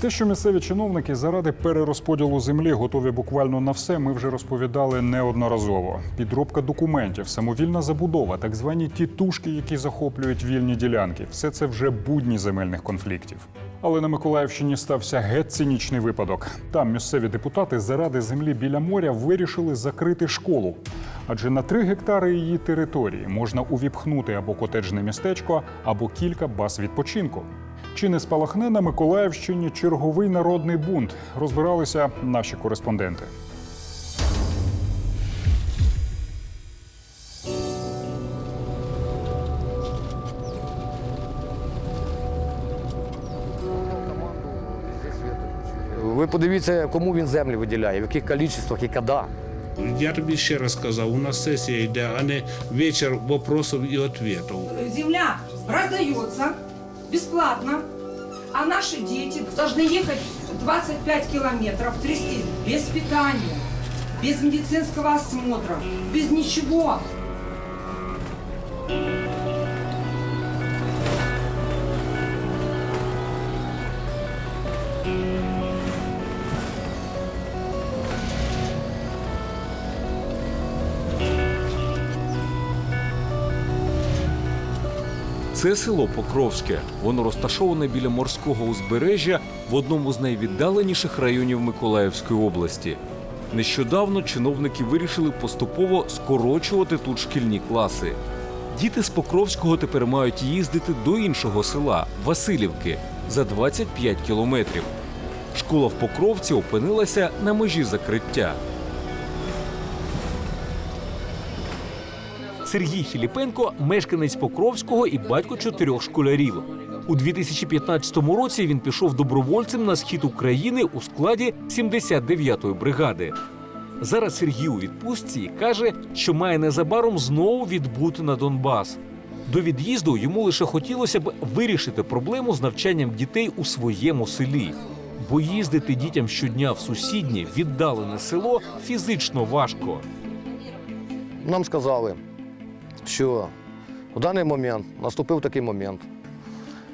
Те, що місцеві чиновники заради перерозподілу землі готові буквально на все, ми вже розповідали неодноразово. Підробка документів, самовільна забудова, так звані тітушки, які захоплюють вільні ділянки все це вже будні земельних конфліктів. Але на Миколаївщині стався геть цинічний випадок. Там місцеві депутати заради землі біля моря вирішили закрити школу. Адже на три гектари її території можна увіпхнути або котеджне містечко, або кілька баз відпочинку. Чи не спалахне на Миколаївщині черговий народний бунт? Розбиралися наші кореспонденти. Ви подивіться, кому він землі виділяє, в яких кількостях і коли. Я тобі ще раз сказав, у нас сесія йде, а не вечір вопросів і відповідей. Земля раздается бесплатно, а наши дети должны ехать 25 километров, трястись без питания, без медицинского осмотра, без ничего. Це село Покровське. Воно розташоване біля морського узбережжя в одному з найвіддаленіших районів Миколаївської області. Нещодавно чиновники вирішили поступово скорочувати тут шкільні класи. Діти з Покровського тепер мають їздити до іншого села Васильівки за 25 кілометрів. Школа в Покровці опинилася на межі закриття. Сергій Філіпенко мешканець Покровського і батько чотирьох школярів. У 2015 році він пішов добровольцем на схід України у складі 79-ї бригади. Зараз Сергій у відпустці і каже, що має незабаром знову відбути на Донбас. До від'їзду йому лише хотілося б вирішити проблему з навчанням дітей у своєму селі. Бо їздити дітям щодня в сусіднє віддалене село фізично важко. Нам сказали, що в даний момент наступив такий момент,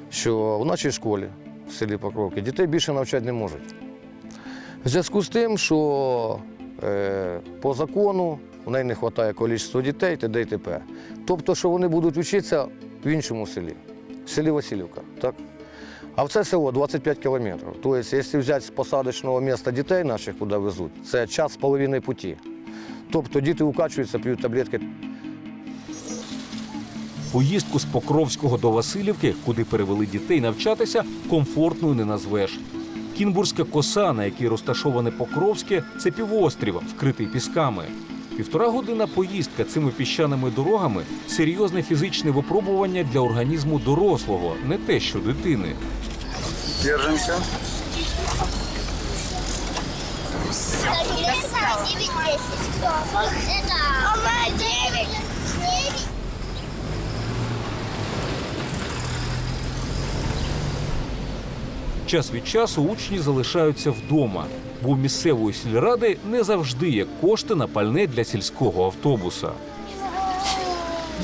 що в нашій школі в селі Покровки дітей більше навчати не можуть. В зв'язку з тим, що е, по закону в неї не вистачає кількості дітей, т.д. і т.п. Тобто, що вони будуть вчитися в іншому селі, в селі Васильівка. Так? А в це село 25 кілометрів. Тобто, якщо взяти з посадочного міста дітей наших, куди везуть, це час з половиною путі. Тобто діти укачуються, п'ють таблетки. Поїздку з Покровського до Васильівки, куди перевели дітей навчатися, комфортною не назвеш. Кінбурзька коса, на якій розташоване Покровське, це півострів, вкритий пісками. Півтора година поїздка цими піщаними дорогами серйозне фізичне випробування для організму дорослого, не те, що дитини. Держимся. 9, 10. Это. Мама, 9. 9. Час від часу учні залишаються вдома, бо у місцевої сільради не завжди є кошти на пальне для сільського автобуса.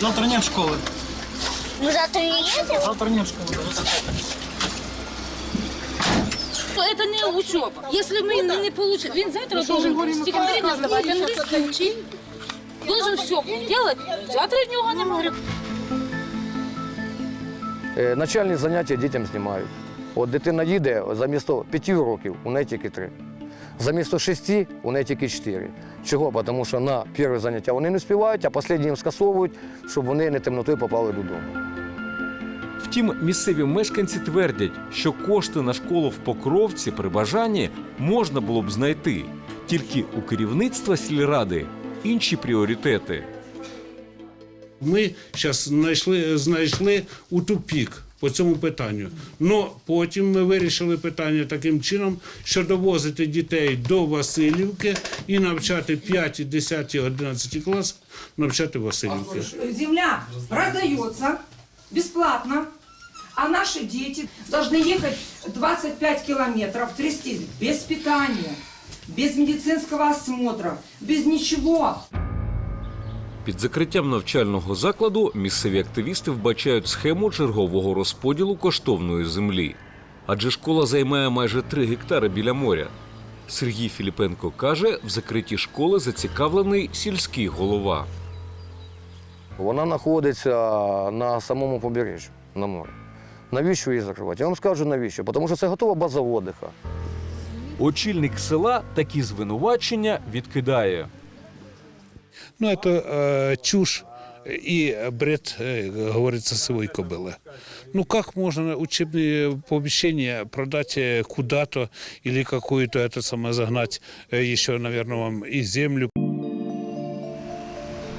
Завтра нет школы. Мы завтра не едем? Завтра нет школы. Это не учеба. Если мы не получим, він завтра должен стихотворение сдавать, английский учить. Должен все делать. Завтра в нього немає. Е, Начальні заняття дітям знімають. От дитина їде замісто 5 років, у неї тільки 3. Замісто 6 у неї тільки 4. Чого? Тому що на перше заняття вони не співають, а останні їм скасовують, щоб вони не темнотою попали додому. Втім, місцеві мешканці твердять, що кошти на школу в Покровці при бажанні можна було б знайти. Тільки у керівництва сільради інші пріоритети. Ми зараз знайшли, знайшли у тупік по цьому питанню. Но потім ми вирішили питання таким чином, що довозити дітей до Васильівки і навчати 5, 10, 11 клас, навчати Васильівки. Земля раздается бесплатно, а наши дети должны ехать 25 километров, трястись без питания, без медицинского осмотра, без ничего. Під закриттям навчального закладу місцеві активісти вбачають схему чергового розподілу коштовної землі. адже школа займає майже 3 гектари біля моря. Сергій Філіпенко каже, в закритті школи зацікавлений сільський голова. Вона знаходиться на самому побережжі, на морі. Навіщо її закривати? Я вам скажу навіщо. Тому що це готова база отдиха. Очільник села такі звинувачення відкидає. Ну, это э, чушь и бред, э, говорится, сивой кобылы. Ну, как можно учебные помещения продать э, куда-то или какую-то, это самое, загнать э, еще, наверное, вам и землю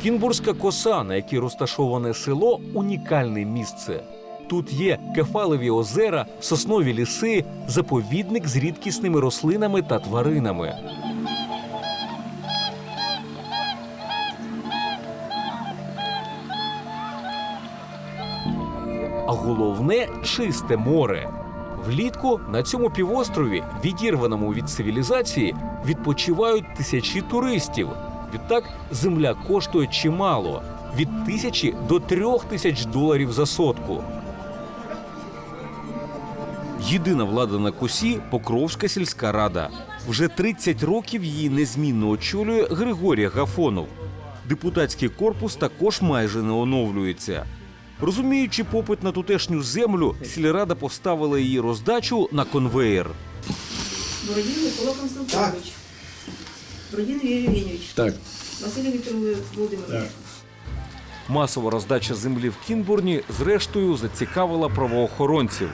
Кінбурзька коса, на якій розташоване село, унікальне місце. Тут є кефалеві озера, соснові ліси, заповідник з рідкісними рослинами та тваринами. Головне чисте море. Влітку на цьому півострові, відірваному від цивілізації, відпочивають тисячі туристів. Відтак земля коштує чимало від тисячі до трьох тисяч доларів за сотку. Єдина влада на косі Покровська сільська рада. Вже 30 років її незмінно очолює Григорій Гафонов. Депутатський корпус також майже не оновлюється. Розуміючи попит на тутешню землю, сільрада поставила її роздачу на конвеєр. Бородін Микола Константинович. Бородін Юрій Євгенійович. Так. Василь Віктор Володимирович. Масова роздача землі в Кінбурні зрештою зацікавила правоохоронців.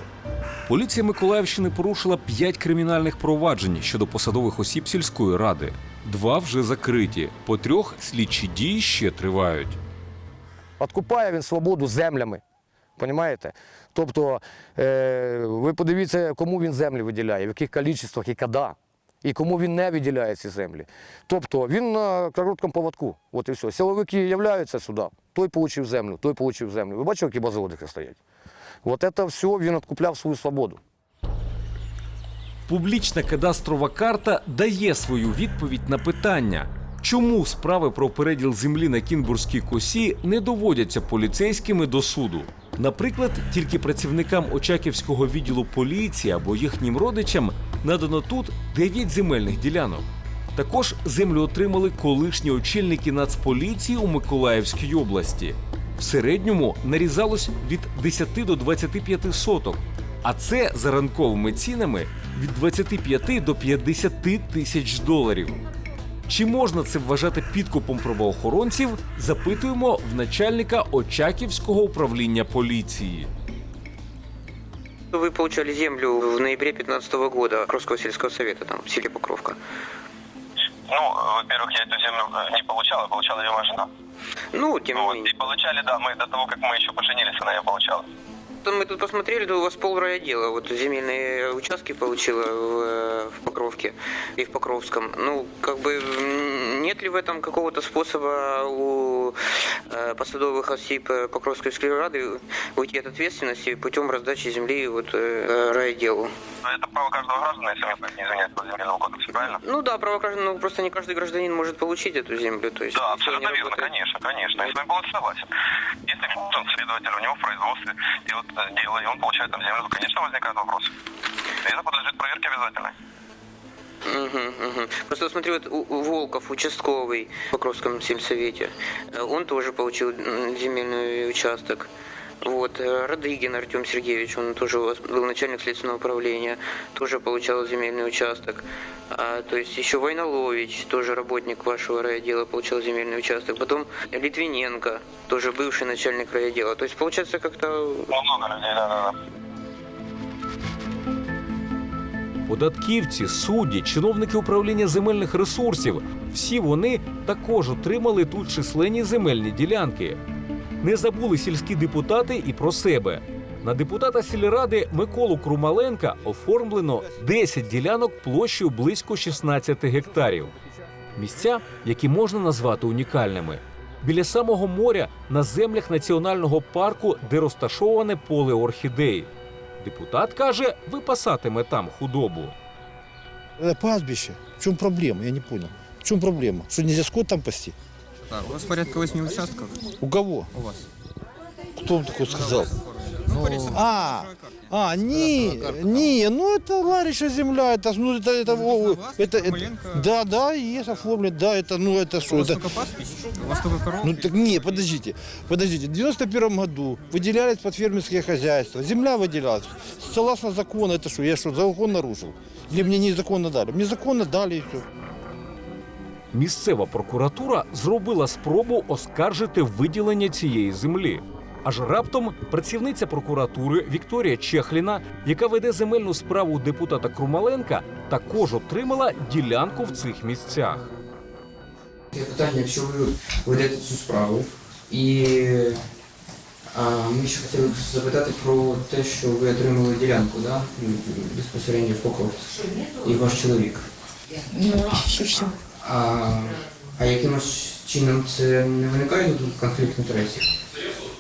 Поліція Миколаївщини порушила п'ять кримінальних проваджень щодо посадових осіб сільської ради. Два вже закриті, по трьох слідчі дії ще тривають. Откупає він свободу землями. Понімаєте? Тобто, е, ви подивіться, кому він землі виділяє, в яких кількостях і коли. І кому він не виділяє ці землі. Тобто він на короткому поводку. От і все. Силовики являються сюди. Той отримав землю, той отримав землю. Ви бачите, які базоводики стоять? От це все він відкупляв свою свободу. Публічна кадастрова карта дає свою відповідь на питання, чому справи про переділ землі на Кінбурзькій косі не доводяться поліцейськими до суду. Наприклад, тільки працівникам Очаківського відділу поліції або їхнім родичам надано тут 9 земельних ділянок. Також землю отримали колишні очільники Нацполіції у Миколаївській області. В середньому нарізалось від 10 до 25 соток. А це за ранковими цінами від 25 до 50 тисяч доларів. Чи можна це вважати підкупом правоохоронців? Запитуємо в начальника Очаківського управління поліції. Вы получали землю в ноябре 2015 года Покровского сельского совета, там, в селе Покровка. Ну, во-первых, я эту землю э, не получал, а получала ее моя жена. Ну, тем не Вот, менее. и получали, да, мы до того, как мы еще поженились, она ее получала. Мы тут посмотрели, да у вас пол райотдела. Вот земельные участки получила в, э, в Покровке и в Покровском. Ну, как бы нет ли в этом какого-то способа у э, посадовых осіб э, Покровской сельской рады уйти от ответственности путем раздачи земли вот, э, райотделу? Но это право каждого гражданина, если мы не извиняюсь по земельному кодексу, правильно? Ну да, право граждан, ну просто не каждый гражданин может получить эту землю. То есть Да, абсолютно верно, работает. конечно, конечно. Я с вами полностью согласен. Если он следователь, у него в производстве делает дело, и он получает там землю, то, конечно, возникает вопрос. И это подлежит проверке обязательно. Мгм, мгм. Просто смотри, вот у- у Волков, участковый в Покровском сельсовете, э, он тоже получил м, земельный участок. Вот, э, Радыгин Артем Сергеевич, он тоже у вас был начальник следственного управления, тоже получал земельный участок. А, то есть еще Войнолович, тоже работник вашего райотдела, получал земельный участок. Потом Литвиненко, тоже бывший начальник райотдела. То есть получается как-то Ну, много людей, да-да-да. Податківці, судді, чиновники управління земельних ресурсів всі вони також отримали тут численні земельні ділянки. Не забули сільські депутати і про себе. На депутата сільради Миколу Крумаленка оформлено 10 ділянок площею близько 16 гектарів. Місця, які можна назвати унікальними. Біля самого моря на землях національного парку, де розташоване поле орхідей. Депутат каже, випасатиме там худобу. Это пастбище. В чем проблема? Я не понял. В чем проблема? Что нельзя скот там пасти? Так, у вас порядка восьми участков У кого? у вас. Кто вам такое сказал? А, а, не, не, ну это Лариша земля, это, ну это, это, о, это, это- да, да, есть оформлено, да, это, ну это что, это, У вас только корова? ну так не, подождите, подождите, в 91 году выделялись под фермерские хозяйства, земля выделялась, согласно закону, это что, я что, закон нарушил? Или мне незаконно дали? Мне законно дали и все. Місцева прокуратура зробила спробу оскаржити виділення цієї землі. Аж раптом працівниця прокуратури Вікторія Чехліна, яка веде земельну справу депутата Крумаленка, також отримала ділянку в цих місцях. Таке питання, якщо ви ведете цю справу, і а, ми ще хотіли запитати про те, що ви отримали ділянку, да? безпосередньо в Покровці, і ваш чоловік. Ну, що що? А, а якимось чином це не виникає конфлікт інтересів,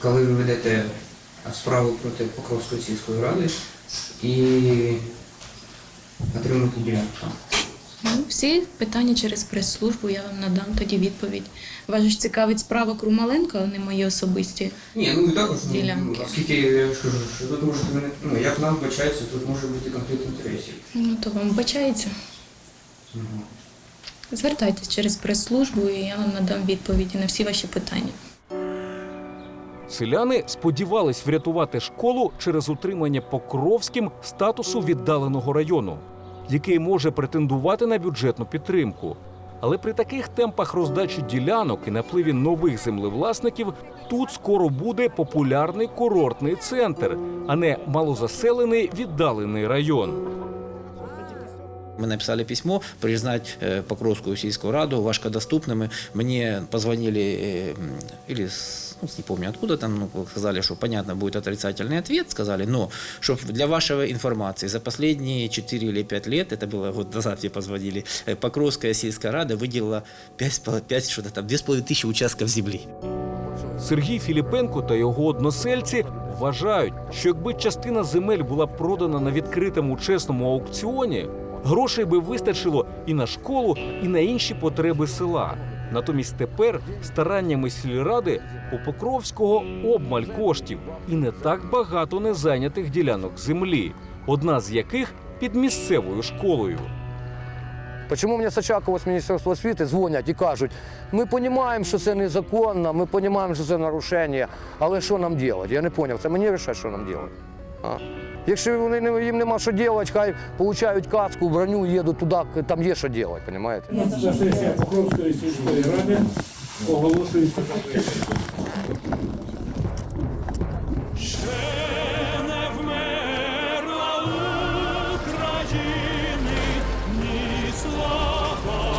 коли ви ведете справу проти Покровської сільської ради і отримуєте ділянку? Ну, всі питання через прес-службу я вам надам тоді відповідь. Вас ж цікавить справа Крумаленка, а не мої особисті. Ні, ну і також ну, оскільки я ж кажу, що тут може ну як нам вбачається, тут може бути конфлікт інтересів. Ну, то вам вбачається. Звертайтесь через прес-службу, і я вам надам відповіді на всі ваші питання. Селяни сподівались врятувати школу через утримання Покровським статусу віддаленого району, який може претендувати на бюджетну підтримку. Але при таких темпах роздачі ділянок і напливі нових землевласників тут скоро буде популярний курортний центр, а не малозаселений віддалений район. Мы написали письмо признать э, Покровскую сельскую раду важкодоступными. Мне позвонили, э, м, или с- ну, не помню откуда там, ну, сказали, что понятно будет отрицательный ответ, сказали, но чтобы для вашей информации за последние 4 или 5 лет, это было год назад мне позвонили, э, Покровская сельская рада выделила 5, 5 что-то там, 2,5 тысячи участков земли. Сергій Філіпенко та його односельці вважають, що якби частина земель була продана на відкритому чесному аукціоні, грошей би вистачило і на школу, і на інші потреби села. Натомість тепер стараннями сільради у Покровського обмаль коштів і не так багато незайнятих ділянок землі, одна з яких під місцевою школою. Чому мені з Очакова з Міністерства освіти дзвонять і кажуть, ми розуміємо, що це незаконно, ми розуміємо, що це нарушення, але що нам робити? Я не зрозумів, це мені рішати, що нам робити. Якщо вони їм нема що робити, хай получають каску, броню, їдуть туди, там є що робити, розумієте? Сесія Покровської сільської ради оголошується слава,